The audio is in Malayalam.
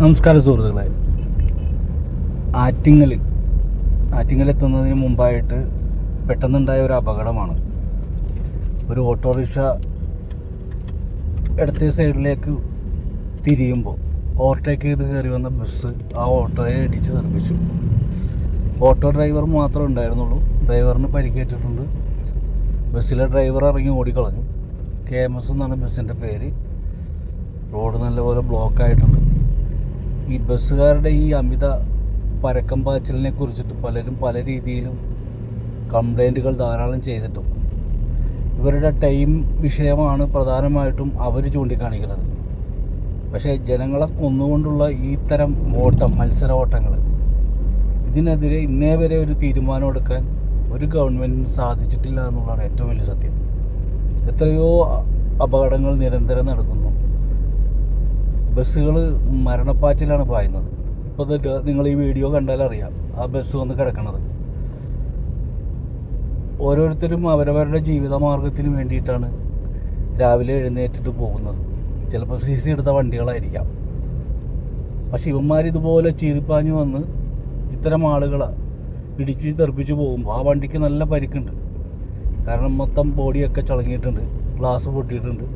നമസ്കാരം സുഹൃത്തുക്കളെ. ആറ്റിങ്ങൽ ആറ്റിങ്ങലെത്തുന്നതിന് മുമ്പായിട്ട് പെട്ടെന്നുണ്ടായ ഒരു അപകടമാണ്. ഒരു ഓട്ടോറിക്ഷ ഇടത്തെ സൈഡിലേക്ക് തിരിയുമ്പോൾ ഓവർടേക്ക് ചെയ്ത് കയറി വന്ന ബസ് ആ ഓട്ടോയെ ഇടിച്ച് നിർമ്മിച്ചു ഓട്ടോ ഡ്രൈവർ മാത്രമേ ഉണ്ടായിരുന്നുള്ളൂ. ഡ്രൈവറിന് പരിക്കേറ്റിട്ടുണ്ട്. ബസ്സിലെ ഡ്രൈവർ ഇറങ്ങി ഓടിക്കളഞ്ഞു. കെ എം എസ് എന്നാണ് ബസ്സിന്റെ പേര്. റോഡ് നല്ലപോലെ ബ്ലോക്ക് ആയിട്ടുണ്ട്. ഈ ബസ്സുകാരുടെ ഈ അമിത പരക്കം പാച്ചിലിനെ കുറിച്ചിട്ട് പലരും പല രീതിയിലും കംപ്ലൈന്റുകൾ ധാരാളം ചെയ്തിട്ടും. ഇവരുടെ ടൈം വിഷയമാണ് പ്രധാനമായിട്ടും അവർ ചൂണ്ടിക്കാണിക്കുന്നത്. പക്ഷേ ജനങ്ങളെ കൊന്നുകൊണ്ടുള്ള ഈ തരം ഓട്ടം മത്സര ഓട്ടങ്ങൾ ഇതിനെതിരെ ഇന്നേ വരെ ഒരു തീരുമാനം എടുക്കാൻ ഒരു ഗവൺമെന്റിന് സാധിച്ചിട്ടില്ല എന്നുള്ളതാണ് ഏറ്റവും വലിയ സത്യം. എത്രയോ അപകടങ്ങൾ നിരന്തരം നടക്കുന്നു. ബസ്സുകൾ മരണപ്പാച്ചിലാണ് പായുന്നത്. ഇപ്പോൾ നിങ്ങൾ ഈ വീഡിയോ കണ്ടാൽ അറിയാം. ആ ബസ് വന്ന് കിടക്കണത്. ഓരോരുത്തരും അവരവരുടെ ജീവിത മാർഗത്തിന് വേണ്ടിയിട്ടാണ് രാവിലെ എഴുന്നേറ്റിട്ട് പോകുന്നത്. ചിലപ്പോൾ സി സി എടുത്ത വണ്ടികളായിരിക്കാം. പക്ഷെ ഇവന്മാർ ഇതുപോലെ ചീറിപ്പാഞ്ഞു വന്ന് ഇത്തരം ആളുകളെ ഇടിച്ച് തെറിപ്പിച്ച് പോകുമ്പോൾ ആ വണ്ടിക്ക് നല്ല പരിക്കുണ്ട്. കാരണം മൊത്തം ബോഡിയൊക്കെ ചളങ്ങിയിട്ടുണ്ട്. ഗ്ലാസ് പൊട്ടിയിട്ടുണ്ട്.